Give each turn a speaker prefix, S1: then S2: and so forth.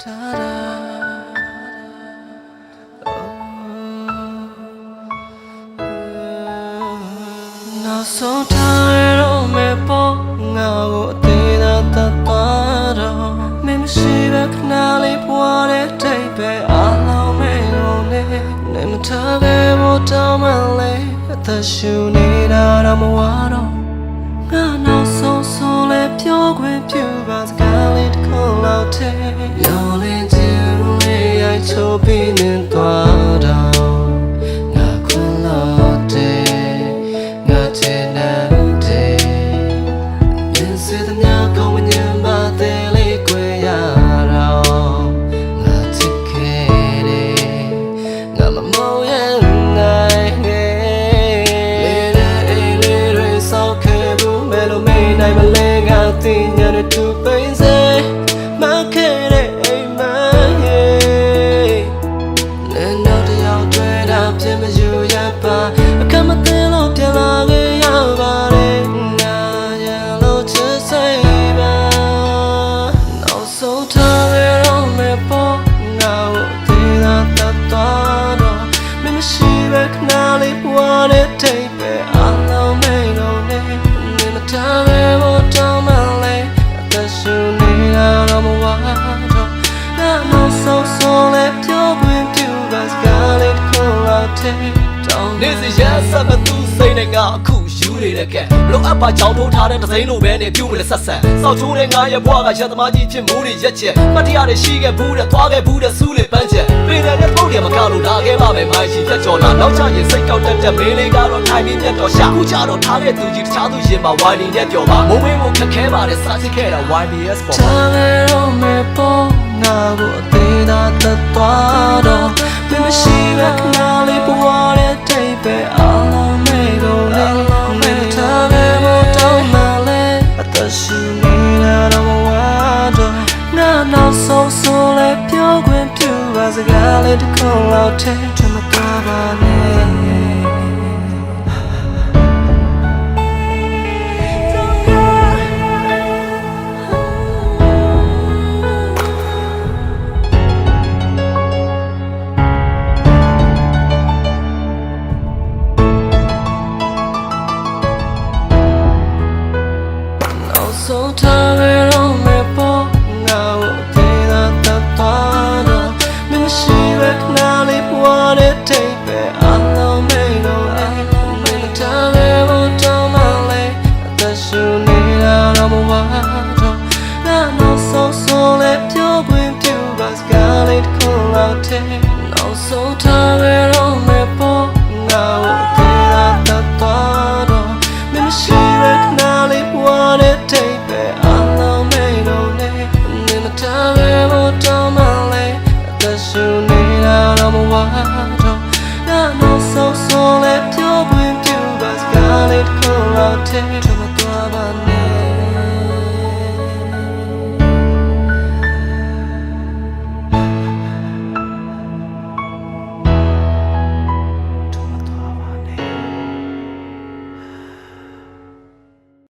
S1: နောက်ဆုံးထားရတော့မယ်ပေါ့ငါကိုအသေးသာတတ်သွားတော့မင်းမရှိပဲခဏလေးပွားတဲ့တိတ်ပဲအလုံးမဲလုံးနဲ့နေမထားခဲ့ဖို့တောင်းမှလဲအသက်ရှူနေတာတော့မဝတော့ငါနောက်ဆုံးဆိုလဲပြောခွင့်ပြုပါစကား လေးတစ်ခုလောက်တည်းရောလင်းချင်လေးရိုက်ချိုးပြီးနေသွားတော့ငါခွန်လို့တဲ့ငါချင်တဲ့မြင်စေတဲ့များကောင်းမြင်ပါသေးလေးခွေရတော့ငါချစ်ခဲ့တယ်ငါမမောရနိုင်ခဲ့လေးတဲ့အိမ်လေးတွေစောက်ခဲ့ဘူးမဲလို့မေးနိုင်မလဲငါတင်ညာနဲ့သူ နောက်ဆုံးထား တည်းတောင်း
S2: နေစီရဆက်မသူစိတ်နဲ့ငါအခုယူနေတဲ့ကဲဘလို့အပ်ပါချောင်းထိုးထားတဲ့ဒစိမ့်လိုပဲနေပြုတ်မလဲဆက်ဆက်စောက်ချိုးတဲ့ငါရဲ့ဘွားကရက်သမားကြီးဖြစ်မိုးတွေရက်ချက်မတရားတွေရှိခဲ့ဘူးတဲ့သွားခဲ့ဘူးတဲ့စူးလေပန်းချက်ပင်တဲ့ပုတ်တယ်မကလို့လာခဲ့ပါမယ်မိုင်းရှိချက်ကျော်လာနောက်ချရင်စိတ်ကောက်တက်တဲ့မင်းလေးကတော့ထိုင်ပြီးပြတ်တော့ရှာခုချတော့ထားတဲ့သူကြီးတခြားသူရင်မှာဝိုင်းနေနဲ့ပြောပါမုံမင်းကိုခက်ခဲပါတယ်စားချစ်ခဲ့တာ YBS ပေါ်မှာ
S1: ထားရတော့မယ်ပေါ့ငါကိုအသေးသာတတ်သွားတော့ စကားလေးတစ်ခုလောက်တည်းထမတော်ပါနဲ့ လေး တော့မဝါတော့ငါနောက်ဆုံးဆုံးလဲပြောခွင့်ပြုပါစကားလေးတစ်ခုလောက်တည်း